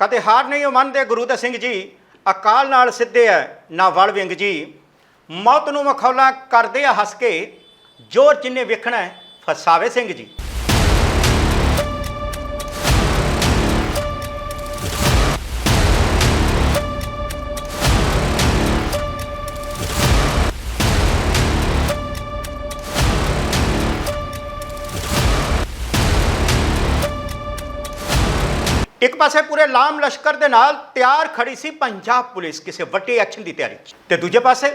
ਕਦੇ ਹਾਰ ਨਹੀਂ ਉਹ ਮੰਨਦੇ, ਗੁਰੂ ਦਾ ਸਿੰਘ ਜੀ, ਅਕਾਲ ਨਾਲ ਸਿੱਧੇ ਐ, ਨਾ ਵਲ ਵਿੰਗ ਜੀ। ਮੌਤ ਨੂੰ ਮਖੌਲਾ ਕਰਦੇ ਆ ਹੱਸ ਕੇ, ਜੋਰ ਜਿੰਨੇ ਵੇਖਣਾ ਫਸਾਵੇ ਸਿੰਘ ਜੀ। ਇੱਕ ਪਾਸੇ ਪੂਰੇ ਲਾਮ ਲਸ਼ਕਰ ਦੇ ਨਾਲ ਤਿਆਰ ਖੜੀ ਸੀ ਪੰਜਾਬ ਪੁਲਿਸ ਕਿਸੇ ਵੱਡੇ ਐਕਸ਼ਨ ਦੀ ਤਿਆਰੀ 'ਚ। ਤੇ ਦੂਜੇ ਪਾਸੇ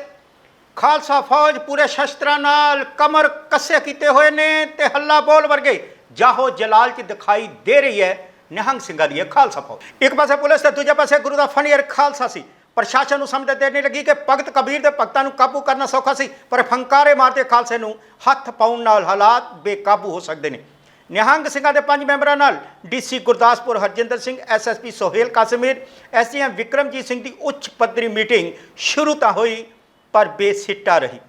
ਖਾਲਸਾ ਫੌਜ ਪੂਰੇ ਸ਼ਸਤਰਾਂ ਨਾਲ ਕਮਰ ਕੱਸੇ ਕੀਤੇ ਹੋਏ ਨੇ ਤੇ ਹੱਲਾ ਬੋਲ ਵਰਗੇ ਜਾਹੋ ਜਲਾਲ 'ਚ ਦਿਖਾਈ ਦੇ ਰਹੀ ਹੈ ਨਿਹੰਗ ਸਿੰਘਾਂ ਦੀ ਇਹ ਖਾਲਸਾ ਫੌਜ। ਇੱਕ ਪਾਸੇ ਪੁਲਿਸ ਤੇ ਦੂਜੇ ਪਾਸੇ ਗੁਰੂ ਦਾ ਫਨੀਅਰ ਖਾਲਸਾ ਸੀ। ਪ੍ਰਸ਼ਾਸਨ ਨੂੰ ਸਮਝ ਦੇਰ ਨਹੀਂ ਲੱਗੀ ਕਿ ਭਗਤ ਕਬੀਰ ਦੇ ਭਗਤਾਂ ਨੂੰ ਕਾਬੂ ਕਰਨਾ ਸੌਖਾ ਸੀ, ਪਰ ਫੰਕਾਰੇ ਮਾਰਦੇ ਖਾਲਸੇ ਨੂੰ ਹੱਥ ਪਾਉਣ ਨਾਲ ਹਾਲਾਤ ਬੇਕਾਬੂ ਹੋ ਸਕਦੇ ਨੇ। ਨਿਹੰਗ ਸਿੰਘਾਂ ਦੇ ਪੰਜ ਮੈਂਬਰਾਂ ਨਾਲ DC Gurdaspur Harjinder Singh SSP Sohail Kasimir SDM Vikramjit Singh ਦੀ ਉੱਚ ਪੱਧਰੀ ਮੀਟਿੰਗ ਸ਼ੁਰੂ ਤਾਂ ਹੋਈ, ਪਰ ਬੇਸਿੱਟਾ ਰਹੀ।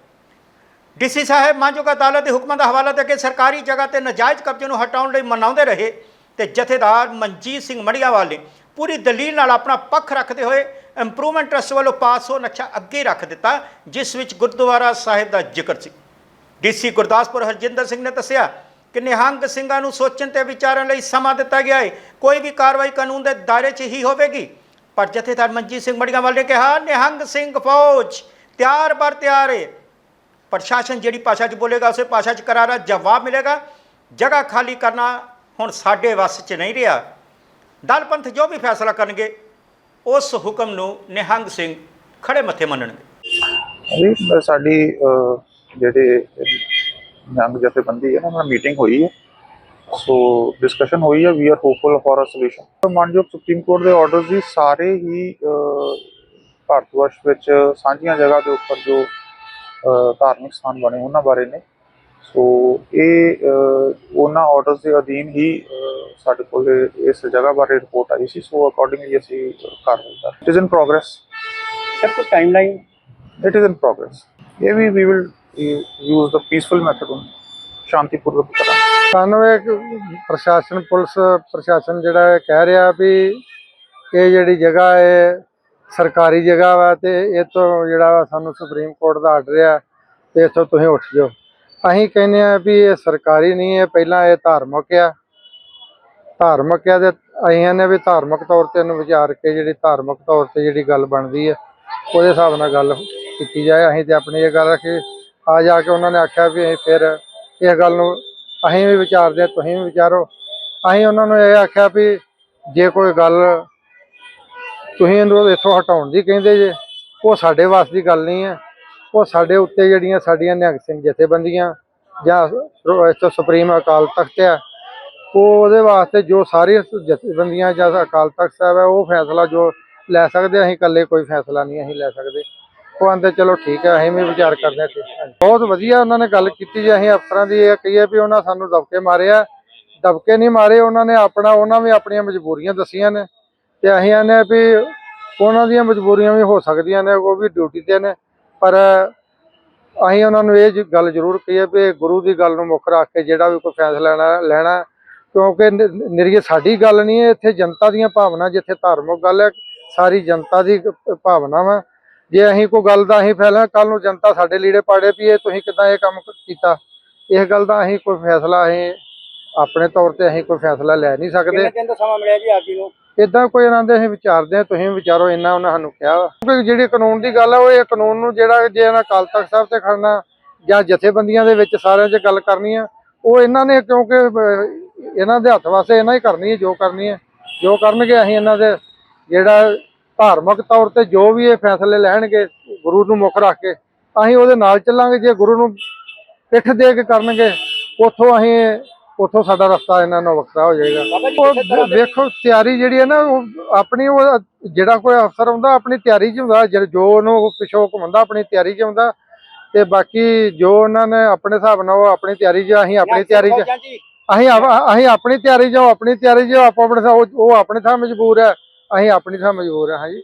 ਡੀਸੀ ਸਾਹਿਬ ਮਾਨਯੋਗ ਅਦਾਲਤ ਦੇ ਹੁਕਮਾਂ ਦਾ ਹਵਾਲਾ ਦੇ ਕੇ ਸਰਕਾਰੀ ਜਗ੍ਹਾ ਤੇ ਨਜਾਇਜ਼ ਕਬਜ਼ੇ ਨੂੰ ਹਟਾਉਣ ਲਈ ਮਨਾਉਂਦੇ ਰਹੇ ਤੇ ਜਥੇਦਾਰ ਮਨਜੀਤ ਸਿੰਘ ਮੜੀਆਵਾਲ ਨੇ ਪੂਰੀ ਦਲੀਲ ਨਾਲ ਆਪਣਾ ਪੱਖ ਰੱਖਦੇ ਹੋਏ ਇੰਪਰੂਵਮੈਂਟ ਟਰਸਟ ਵੱਲੋਂ ਪਾਸ ਹੋ ਨਕਸ਼ਾ ਅੱਗੇ ਰੱਖ ਦਿੱਤਾ, ਜਿਸ ਵਿੱਚ ਗੁਰਦੁਆਰਾ ਸਾਹਿਬ ਦਾ ਜ਼ਿਕਰ ਸੀ। ਡੀਸੀ ਗੁਰਦਾਸਪੁਰ ਹਰਜਿੰਦਰ ਸਿੰਘ ਨੇ ਦੱਸਿਆ ਕਿ ਨਿਹੰਗ ਸਿੰਘਾਂ ਨੂੰ ਸੋਚਣ ਤੇ ਵਿਚਾਰਨ ਲਈ ਸਮਾਂ ਦਿੱਤਾ ਗਿਆ ਹੈ ਕੋਈ ਵੀ ਕਾਰਵਾਈ ਕਾਨੂੰਨ ਦੇ ਦਾਇਰੇ 'ਚ ਹੀ ਹੋਵੇਗੀ। ਪਰ ਜਥੇਦਾਰ ਮਨਜੀਤ ਸਿੰਘ ਮੜੀਆਵਾਲ ਨੇ ਕਿਹਾ, ਨਿਹੰਗ ਸਿੰਘ ਫੌਜ ਤਿਆਰ ਬਰ ਤਿਆਰ ਹੈ ਪ੍ਰਸ਼ਾਸਨ ਜਿਹੜੀ ਭਾਸ਼ਾ 'ਚ ਬੋਲੇਗਾ, ਉਸੇ ਭਾਸ਼ਾ 'ਚ ਕਰਾਰਾ ਜਵਾਬ ਮਿਲੇਗਾ। ਜਗ੍ਹਾ ਖਾਲੀ ਕਰਨਾ ਹੁਣ ਸਾਡੇ ਵੱਸ 'ਚ ਨਹੀਂ ਰਿਹਾ। ਦਲ ਪੰਥ ਜੋ ਵੀ ਫੈਸਲਾ ਕਰਨਗੇ, ਉਸ ਹੁਕਮ ਨੂੰ ਨਿਹੰਗ ਸਿੰਘ ਖੜੇ ਮੱਥੇ ਮੰਨਣਗੇ। ਸਾਡੀ ਜਿਹੜੇ ਜੰਗ ਜਥੇਬੰਦੀ ਹੈ ਨਾ ਉਹਨਾਂ ਮੀਟਿੰਗ ਹੋਈ ਹੈ। ਸੋ ਡਿਸਕਸ਼ਨ ਹੋਈ ਹੈ we are hopeful for a solution ਮਾਨਯੋਗ ਸੁਪਰੀਮ ਕੋਰਟ ਦੇ ਆਰਡਰਸ ਦੀ ਸਾਰੇ ਹੀ ਭਾਰਤ ਵਰਸ਼ ਵਿੱਚ ਸਾਂਝੀਆਂ ਜਗ੍ਹਾ ਦੇ ਉੱਪਰ ਜੋ ਧਾਰਮਿਕ ਸਥਾਨ ਬਣੇ ਉਹਨਾਂ ਬਾਰੇ ਨੇ। ਸੋ ਇਹ ਉਹਨਾਂ ਆਰਡਰਸ ਦੇ ਅਧੀਨ ਹੀ ਸਾਡੇ ਕੋਲ ਇਸ ਜਗ੍ਹਾ ਬਾਰੇ ਰਿਪੋਰਟ ਆਈ ਸੀ। ਸੋ ਅਕੋਰਡਿੰਗਲੀ ਅਸੀਂ ਕਰ it is in progress sir ਕੋਈ timeline it is in progress. Yeah, we, we will use use peaceful method ਨੂੰ only. ਸ਼ਾਂਤੀਪੂਰਵਕ ਕਰਾਂਗੇ ਸਾਨੂੰ ਇਹ ਪ੍ਰਸ਼ਾਸਨ, ਪੁਲਿਸ ਪ੍ਰਸ਼ਾਸਨ ਜਿਹੜਾ ਹੈ ਕਹਿ ਰਿਹਾ ਵੀ ਇਹ ਜਿਹੜੀ ਜਗ੍ਹਾ ਹੈ, ਸਰਕਾਰੀ ਜਗ੍ਹਾ ਵਾ ਤੇ ਇਹ ਤੋਂ ਜਿਹੜਾ ਵਾ ਸਾਨੂੰ ਸੁਪਰੀਮ ਕੋਰਟ ਦਾ ਆਰਡਰ ਆ, ਤੇ ਇੱਥੋਂ ਤੁਸੀਂ ਉੱਠ ਜਾਓ। ਅਸੀਂ ਕਹਿੰਦੇ ਆ ਵੀ ਇਹ ਸਰਕਾਰੀ ਨਹੀਂ ਹੈ, ਪਹਿਲਾਂ ਇਹ ਧਾਰਮਿਕ ਆ। ਧਾਰਮਿਕ ਆ ਤੇ ਅਸੀਂ ਨੇ ਵੀ ਧਾਰਮਿਕ ਤੌਰ ਤੇ ਇਹਨੂੰ ਵਿਚਾਰ ਕੇ ਜਿਹੜੀ ਧਾਰਮਿਕ ਤੌਰ ਤੇ ਜਿਹੜੀ ਗੱਲ ਬਣਦੀ ਹੈ ਉਹਦੇ ਹਿਸਾਬ ਨਾਲ ਗੱਲ ਕੀਤੀ ਜਾਏ। ਅਸੀਂ ਤੇ ਆਪਣੀ ਇਹ ਗੱਲ ਰੱਖੀ ਆ ਜਾ ਕੇ ਉਹਨਾਂ ਨੇ ਆਖਿਆ ਵੀ ਅਸੀਂ ਫਿਰ ਇਹ ਗੱਲ ਨੂੰ ਅਸੀਂ ਵੀ ਵਿਚਾਰਦੇ ਹਾਂ, ਤੁਸੀਂ ਵੀ ਵਿਚਾਰੋ। ਅਸੀਂ ਉਹਨਾਂ ਨੂੰ ਇਹ ਆਖਿਆ ਵੀ ਜੇ ਕੋਈ ਗੱਲ ਤੁਸੀਂ ਇਹਨੂੰ ਇੱਥੋਂ ਹਟਾਉਣ ਦੀ ਕਹਿੰਦੇ ਜੇ, ਉਹ ਸਾਡੇ ਵਾਸ ਦੀ ਗੱਲ ਨਹੀਂ ਹੈ। ਉਹ ਸਾਡੇ ਉੱਤੇ ਜਿਹੜੀਆਂ ਸਾਡੀਆਂ ਨਿਹੰਗ ਸਿੰਘ ਜਥੇਬੰਦੀਆਂ ਜਾਂ ਇੱਥੋਂ ਸੁਪਰੀਮ ਅਕਾਲ ਤਖਤ ਹੈ ਉਹ ਉਹਦੇ ਵਾਸਤੇ ਜੋ ਸਾਰੀ ਜਥੇਬੰਦੀਆਂ ਜਾਂ ਅਕਾਲ ਤਖਤ ਸਾਹਿਬ ਹੈ ਉਹ ਫੈਸਲਾ ਜੋ ਲੈ ਸਕਦੇ ਅਸੀਂ ਇਕੱਲੇ ਕੋਈ ਫੈਸਲਾ ਨਹੀਂ ਅਸੀਂ ਲੈ ਸਕਦੇ। ਉਹ ਆਂਦੇ, ਚਲੋ ਠੀਕ ਹੈ, ਅਸੀਂ ਵੀ ਵਿਚਾਰ ਕਰਦੇ ਹਾਂ, ਠੀਕ। ਬਹੁਤ ਵਧੀਆ ਉਹਨਾਂ ਨੇ ਗੱਲ ਕੀਤੀ ਜੇ, ਅਸੀਂ ਅਫਸਰਾਂ ਦੀ ਇਹ ਕਹੀਏ ਵੀ ਉਹਨਾਂ ਸਾਨੂੰ ਦਬਕੇ ਮਾਰਿਆ। ਦਬਕੇ ਨਹੀਂ ਮਾਰੇ, ਉਹਨਾਂ ਨੇ ਆਪਣਾ, ਉਹਨਾਂ ਵੀ ਆਪਣੀਆਂ ਮਜਬੂਰੀਆਂ ਦੱਸੀਆਂ ਨੇ। ਤੇ ਅਸੀਂ ਆਨੇ ਵੀ ਉਹਨਾਂ ਦੀਆਂ ਮਜਬੂਰੀਆਂ ਵੀ ਹੋ ਸਕਦੀਆਂ ਨੇ, ਉਹ ਵੀ ਡਿਊਟੀ ਤੇ ਨੇ। ਪਰ ਅਸੀਂ ਉਹਨਾਂ ਨੂੰ ਇਹ ਗੱਲ ਜ਼ਰੂਰ ਕਹੀਏ ਵੀ ਗੁਰੂ ਦੀ ਗੱਲ ਨੂੰ ਮੁੱਖ ਰੱਖ ਕੇ ਜਿਹੜਾ ਵੀ ਕੋਈ ਫੈਸਲਾ ਲੈਣਾ ਲੈਣਾ, ਕਿਉਂਕਿ ਨਿ- ਨਿਰੀਏ ਸਾਡੀ ਗੱਲ ਨਹੀਂ ਹੈ, ਇੱਥੇ ਜਨਤਾ ਦੀਆਂ ਭਾਵਨਾ, ਜਿੱਥੇ ਧਾਰਮਿਕ ਗੱਲ ਹੈ, ਸਾਰੀ ਜਨਤਾ ਦੀ ਭਾਵਨਾ ਵਾ। ਜੇ ਅਸੀਂ ਕੋਈ ਗੱਲ ਦਾ ਅਸੀਂ ਫੈਸਲਾ ਕੱਲ ਨੂੰ ਜਨਤਾ ਸਾਡੇ ਲੀੜੇ ਪਾੜੇ ਵੀ ਇਹ ਤੁਸੀਂ ਕਿਦਾਂ ਇਹ ਕੰਮ ਕੀਤਾ। ਇਸ ਗੱਲ ਦਾ ਅਸੀਂ ਕੋਈ ਫੈਸਲਾ ਅਸੀਂ ਆਪਣੇ ਤੌਰ ਤੇ ਅਸੀਂ ਕੋਈ ਫੈਸਲਾ ਲੈ ਨਹੀਂ ਸਕਦੇ। ਦਿਨ ਦਾ ਸਮਾਂ ਮਿਲਿਆ ਜੀ ਆਪ ਜੀ ਨੂੰ? ਇਦਾਂ ਕੋਈ ਇਹਨਾਂ ਦੇ ਅਸੀਂ ਵਿਚਾਰਦੇ ਹਾਂ ਤੁਸੀਂ ਵਿਚਾਰੋ ਇੰਨਾ ਉਹਨਾਂ ਸਾਨੂੰ ਕਿਹਾ। ਕਿਉਂਕਿ ਜਿਹੜੀ ਕਾਨੂੰਨ ਦੀ ਗੱਲ ਹੈ ਉਹ ਇਹ ਕਾਨੂੰਨ ਨੂੰ ਜਿਹੜਾ ਜੇ ਇਹਨਾਂ ਅਕਾਲ ਤਖਤ ਸਾਹਿਬ ਤੇ ਖੜਨਾ ਜਾਂ ਜਥੇਬੰਦੀਆਂ ਦੇ ਵਿੱਚ ਸਾਰਿਆਂ 'ਚ ਗੱਲ ਕਰਨੀ ਆ ਉਹ ਇਹਨਾਂ ਨੇ ਕਿਉਂਕਿ ਇਹਨਾਂ ਦੇ ਹੱਥ ਵਾਸਤੇ ਇਹਨਾਂ ਹੀ ਕਰਨੀ ਹੈ ਜੋ ਕਰਨੀ ਹੈ ਜੋ ਕਰਨਗੇ ਅਸੀਂ ਇਹਨਾਂ ਦੇ ਜਿਹੜਾ ਧਾਰਮਿਕ ਤੌਰ ਤੇ ਜੋ ਵੀ ਇਹ ਫੈਸਲੇ ਲੈਣਗੇ ਗੁਰੂ ਨੂੰ ਮੁੱਖ ਰੱਖ ਕੇ ਅਸੀਂ ਉਹਦੇ ਨਾਲ ਚੱਲਾਂਗੇ ਜੇ ਗੁਰੂ ਨੂੰ ਪਿੱਠ ਦੇ ਕੇ ਕਰਨਗੇ ਉੱਥੋਂ ਅਸੀਂ ਉੱਥੋਂ ਸਾਡਾ ਰਸਤਾ ਇਹਨਾਂ ਨੂੰ ਵੱਖਰਾ ਹੋ ਜਾਏਗਾ। ਵੇਖੋ ਤਿਆਰੀ ਜਿਹੜੀ ਹੈ ਨਾ ਉਹ ਆਪਣੀ ਉਹ ਜਿਹੜਾ ਕੋਈ ਅਫਸਰ ਹੁੰਦਾ ਆਪਣੀ ਤਿਆਰੀ 'ਚ ਹੁੰਦਾ ਜੋ ਉਹਨੂੰ ਪਿਛੋਂ ਹੁੰਦਾ ਆਪਣੀ ਤਿਆਰੀ 'ਚ ਹੁੰਦਾ ਤੇ ਬਾਕੀ ਜੋ ਉਹਨਾਂ ਨੇ ਆਪਣੇ ਹਿਸਾਬ ਨਾਲ ਉਹ ਆਪਣੀ ਤਿਆਰੀ 'ਚ ਅਸੀਂ ਆਪਣੀ ਤਿਆਰੀ 'ਚ ਅਸੀਂ ਅਸੀਂ ਆਪਣੀ ਤਿਆਰੀ 'ਚ ਆਪਣੀ ਤਿਆਰੀ 'ਚ ਆਪੋ ਆਪਣੇ ਉਹ ਆਪਣੀ ਥਾਂ ਮਜਬੂਰ ਹੈ। ਅਸੀਂ ਆਪਣੀ ਥਾਂ ਮਜਬੂਰ ਹਾਂ ਜੀ।